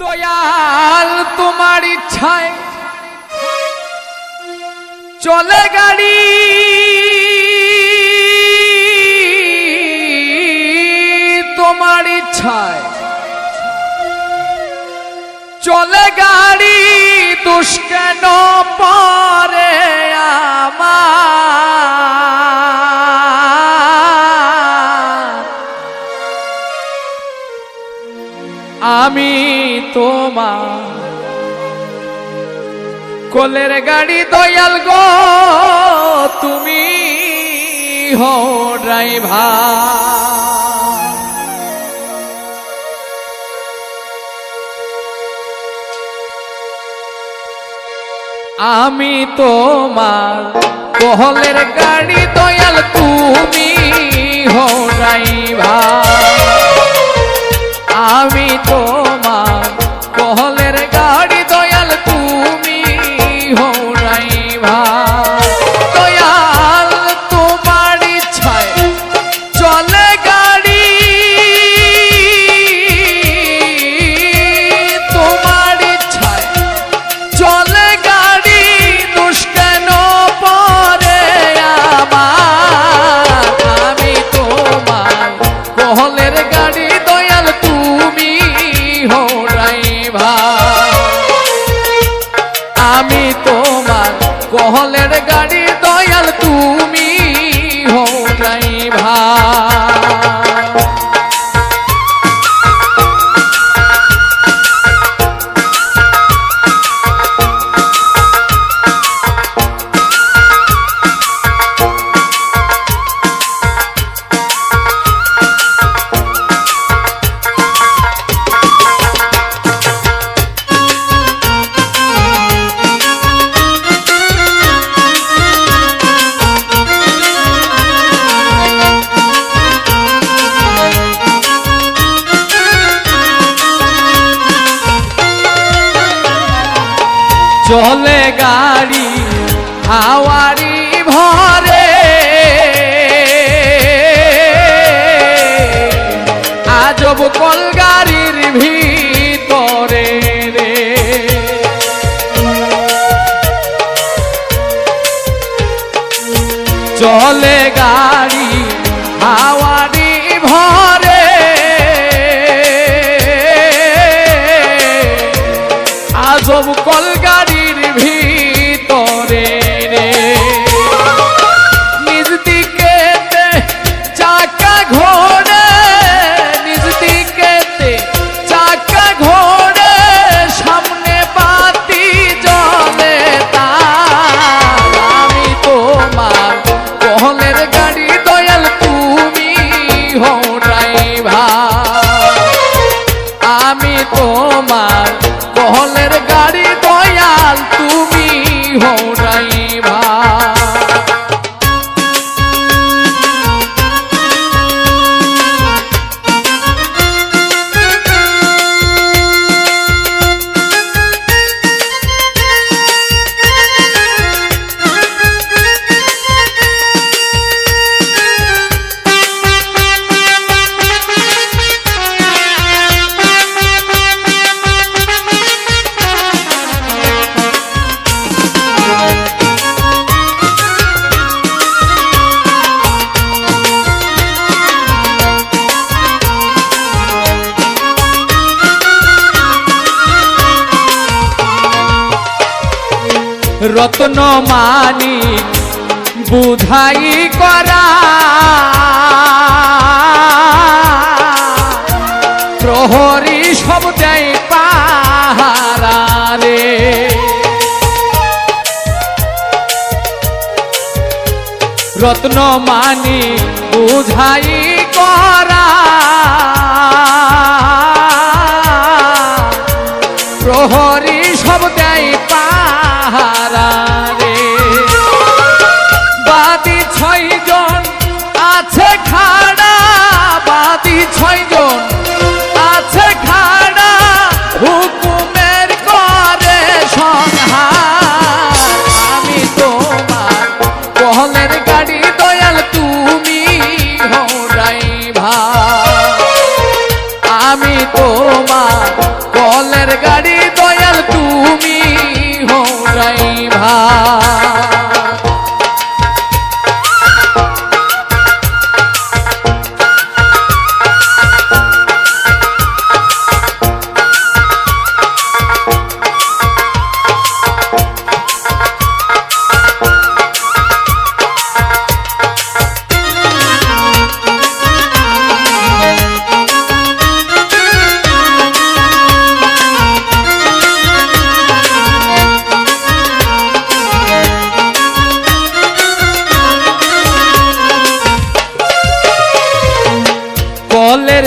দয়াল তোমার ইচ্ছায় চলে গাড়ি। তোমার ইচ্ছায় চলে গাড়ি দুষ্কেন পরে আমার? আমি তোমার কোলের গাড়ি দয়াল গো তুমি হো ড্রাইভার। আমি তোমার কোহলের গাড়ি দয়াল তুমি চলে গাড়ি হাওয়ারি ভরে। আজব কল গাড়ির ভিতরে রে। চলে গাড়ি হাওয়ারি রত্ন মানি বুঝাই করা। প্রহরী সব দেয় পাহারা রত্ন মানি বুঝাই করা।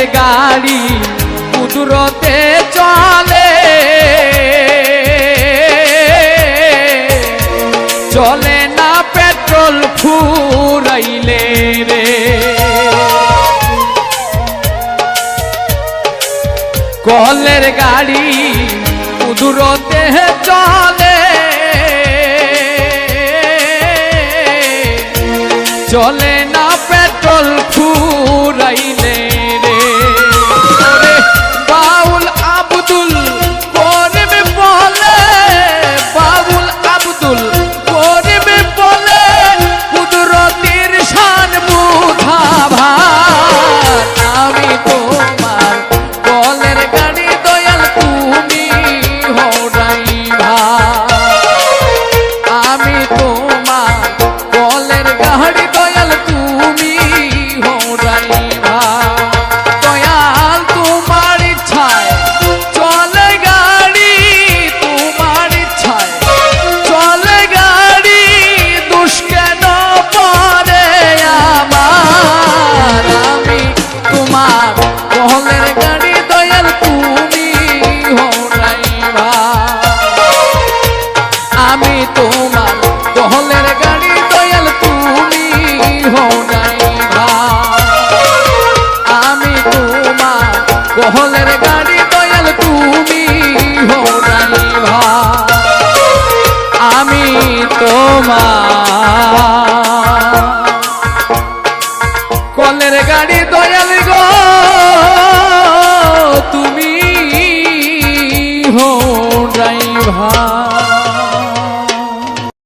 গাড়ি কুদরতে চলে। চলে না পেট্রোল ফুরাইলে রে। কলের গাড়ি কুদরতে চলে।